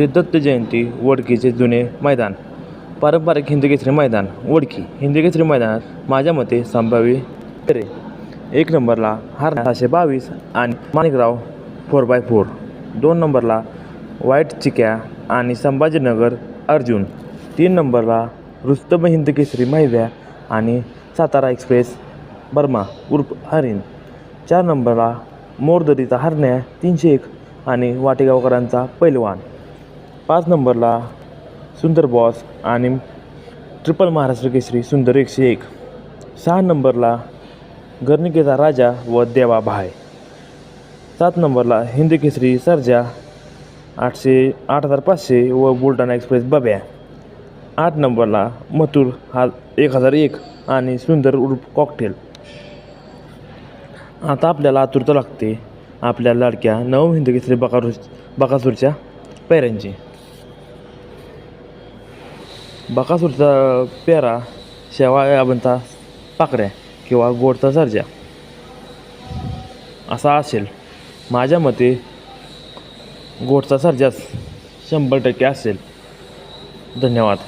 श्री दत्त जयंती वडकीचे जुने मैदान. पारंपरिक हिंदकेसरी मैदान वडकी. हिंदकेसरी मैदानात माझ्या मते संभाव्य फेरे एक नंबरला हार सहाशे बावीस आणि माणिकराव फोर बाय फोर दोन नंबरला वाईट चिक्या आणि संभाजीनगर अर्जुन. तीन नंबरला रुस्तम हिंद केसरी महिव्या आणि सातारा एक्सप्रेस बर्मा उर्फ हरिण. चार नंबरला मोरदरीचा हरण्या तीनशे एक आणि वाटेगावकरांचा पैलवान. पाच नंबरला सुंदर बॉस आणि ट्रिपल महाराष्ट्र केसरी सुंदर एकशे एक. सहा नंबरला गर्णिकेचा राजा व देवा भाय. सात नंबरला हिंद केसरी सर्जा आठशे आठ हजार पाचशे व बुलढाणा एक्सप्रेस बब्या. आठ नंबरला मथुर हा एक हजार एक आणि सुंदर उर्फ कॉकटेल आता आपल्याला आतुरता लागते आपल्या लाडक्या नव हिंद केसरी बकासूर बकासूरच्या पैऱ्यांची. बकासूरचा पेरा शेवाळ्या बनता पाकड्या किंवा गोडचा सर्जा असा असेल. माझ्या मते गोडचा सर्जाच शंभर टक्के असेल. धन्यवाद.